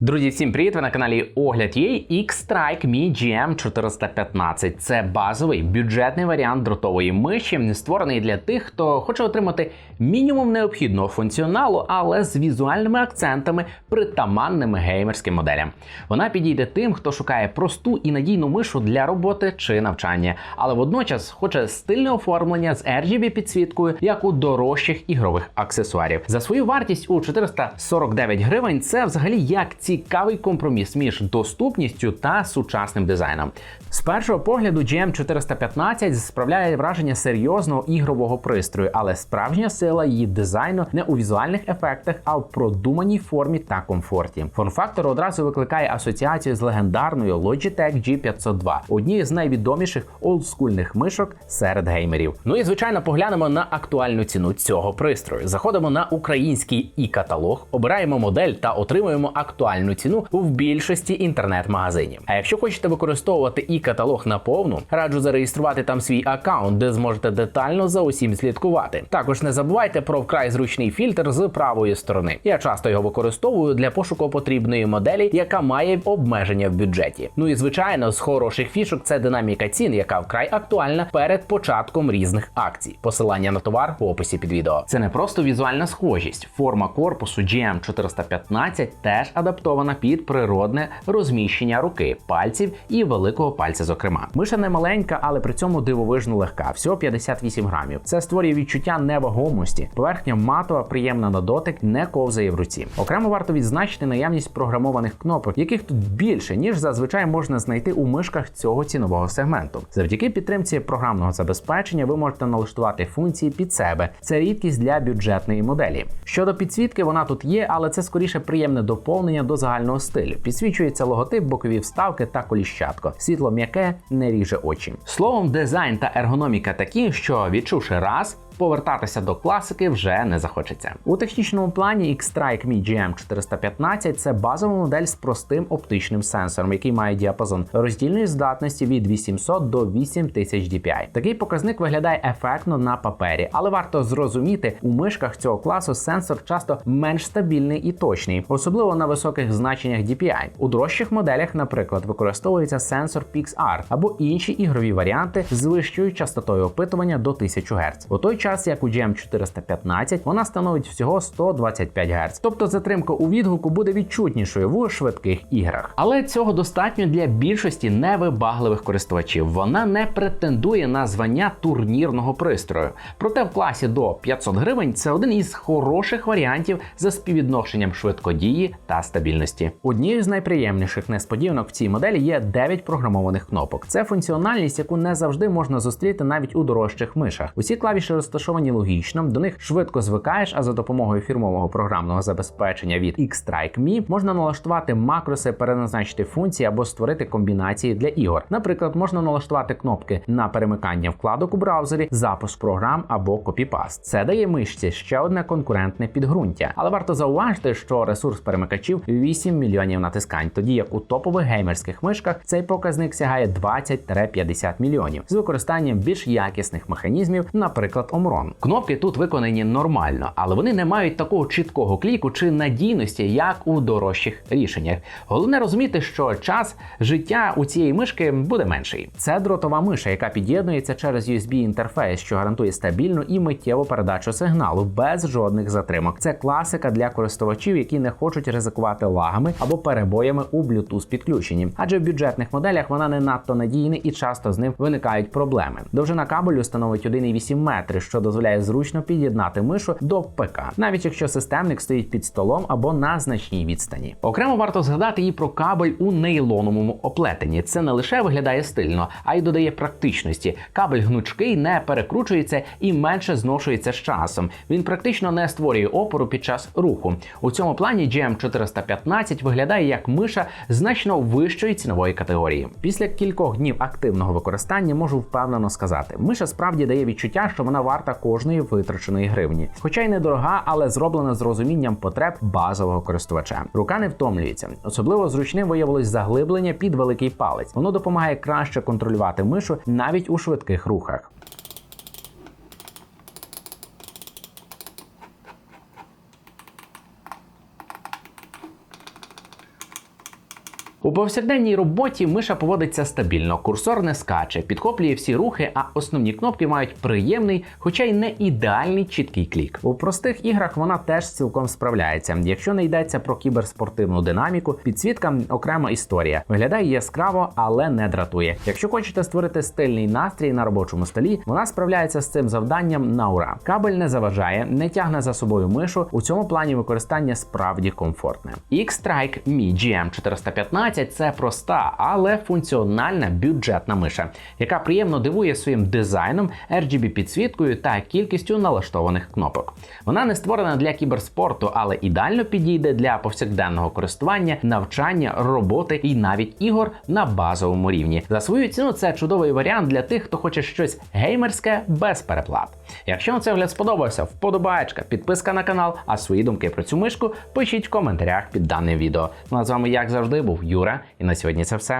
Друзі, всім привіт! Ви на каналі Огляд є X-Strike Mi GM 415. Це базовий бюджетний варіант дротової миші, створений для тих, хто хоче отримати мінімум необхідного функціоналу, але з візуальними акцентами, притаманними геймерським моделям. Вона підійде тим, хто шукає просту і надійну мишу для роботи чи навчання, але водночас хоче стильне оформлення з RGB підсвіткою, як у дорожчих ігрових аксесуарів. За свою вартість у 449 гривень. Це взагалі як цікавий компроміс між доступністю та сучасним дизайном. З першого погляду GM 415 справляє враження серйозного ігрового пристрою, але справжня сила її дизайну не у візуальних ефектах, а в продуманій формі та комфорті. Форм-фактор одразу викликає асоціацію з легендарною Logitech G502, однією з найвідоміших олдскульних мишок серед геймерів. Ну і звичайно, поглянемо на актуальну ціну цього пристрою. Заходимо на український і каталог, обираємо модель та отримуємо актуальну ціну в більшості інтернет-магазинів. А якщо хочете використовувати і каталог наповну, раджу зареєструвати там свій аккаунт, де зможете детально за усім слідкувати. Також не забувайте про вкрай зручний фільтр з правої сторони. Я часто його використовую для пошуку потрібної моделі, яка має обмеження в бюджеті. Ну і звичайно, з хороших фішок це динаміка цін, яка вкрай актуальна перед початком різних акцій. Посилання на товар в описі під відео. Це не просто візуальна схожість. Форма корпусу GM 415 теж адаптована під природне розміщення руки, пальців і великого пальця. Зокрема, миша не маленька, але при цьому дивовижно легка, всього 58 грамів. Це створює відчуття невагомості. Поверхня матова, приємна на дотик, не ковзає в руці. Окремо варто відзначити наявність програмованих кнопок, яких тут більше ніж зазвичай можна знайти у мишках цього цінового сегменту. Завдяки підтримці програмного забезпечення ви можете налаштувати функції під себе. Це рідкість для бюджетної моделі. Щодо підсвітки, вона тут є, але це скоріше приємне доповнення до загального стилю. Підсвічується логотип, бокові вставки та коліщатко. Світло м'яке не ріже очі. Словом, дизайн та ергономіка такі, що відчувши раз. Повертатися до класики вже не захочеться. У технічному плані X-Strike Mi GM 415 це базова модель з простим оптичним сенсором, який має діапазон роздільної здатності від 800 до 8000 DPI. Такий показник виглядає ефектно на папері, але варто зрозуміти, у мишках цього класу сенсор часто менш стабільний і точний, особливо на високих значеннях DPI. У дорожчих моделях, наприклад, використовується сенсор PixR або інші ігрові варіанти з вищою частотою опитування до 1000 Гц. У той час, як у GM 415, вона становить всього 125 Гц. Тобто затримка у відгуку буде відчутнішою в швидких іграх. Але цього достатньо для більшості невибагливих користувачів. Вона не претендує на звання турнірного пристрою. Проте в класі до 500 гривень це один із хороших варіантів за співвідношенням швидкодії та стабільності. Однією з найприємніших несподіванок в цій моделі є 9 програмованих кнопок. Це функціональність, яку не завжди можна зустріти навіть у дорожчих мишах. Усі клавіші розташовані логічно, до них швидко звикаєш, а за допомогою фірмового програмного забезпечення від X-Strike можна налаштувати макроси, переназначити функції або створити комбінації для ігор. Наприклад, можна налаштувати кнопки на перемикання вкладок у браузері, запуск програм або копіпаст. Це дає мишці ще одне конкурентне підґрунтя. Але варто зауважити, що ресурс перемикачів 8 мільйонів натискань, тоді як у топових геймерських мишках цей показник сягає 20-50 мільйонів з використанням більш якісних механізмів, наприклад, Omron. Кнопки тут виконані нормально, але вони не мають такого чіткого кліку чи надійності, як у дорожчих рішеннях. Головне розуміти, що час життя у цієї мишки буде менший. Це дротова миша, яка під'єднується через USB інтерфейс, що гарантує стабільну і миттєву передачу сигналу без жодних затримок. Це класика для користувачів, які не хочуть ризикувати лагами або перебоями у Bluetooth підключенні, адже в бюджетних моделях вона не надто надійна і часто з ним виникають проблеми. Довжина кабелю становить 1,8 метри, що дозволяє зручно під'єднати мишу до ПК, навіть якщо системник стоїть під столом або на значній відстані. Окремо варто згадати і про кабель у нейлоновому оплетенні. Це не лише виглядає стильно, а й додає практичності. Кабель гнучкий не перекручується і менше зношується з часом. Він практично не створює опору під час руху. У цьому плані GM 415 виглядає як миша значно вищої цінової категорії. Після кількох днів активного використання можу впевнено сказати, миша справді дає відчуття, що вона варта кожної витраченої гривні, хоча й недорога, але зроблена з розумінням потреб базового користувача. Рука не втомлюється. Особливо зручним виявилось заглиблення під великий палець. Воно допомагає краще контролювати мишу навіть у швидких рухах. Повсякденній роботі миша поводиться стабільно, курсор не скаче, підхоплює всі рухи, а основні кнопки мають приємний, хоча й не ідеальний чіткий клік. У простих іграх вона теж цілком справляється. Якщо не йдеться про кіберспортивну динаміку, підсвітка окрема історія. Виглядає яскраво, але не дратує. Якщо хочете створити стильний настрій на робочому столі, вона справляється з цим завданням на ура. Кабель не заважає, не тягне за собою мишу. У цьому плані використання справді комфортне. X-Strike Mi GM415 це проста, але функціональна бюджетна миша, яка приємно дивує своїм дизайном, RGB підсвіткою та кількістю налаштованих кнопок. Вона не створена для кіберспорту, але ідеально підійде для повсякденного користування, навчання, роботи і навіть ігор на базовому рівні. За свою ціну це чудовий варіант для тих, хто хоче щось геймерське без переплат. Якщо вам цей огляд сподобався, вподобаєчка, підписка на канал, а свої думки про цю мишку пишіть в коментарях під даним відео. Ну а з вами, як завжди, був Юра, і на сьогодні це все.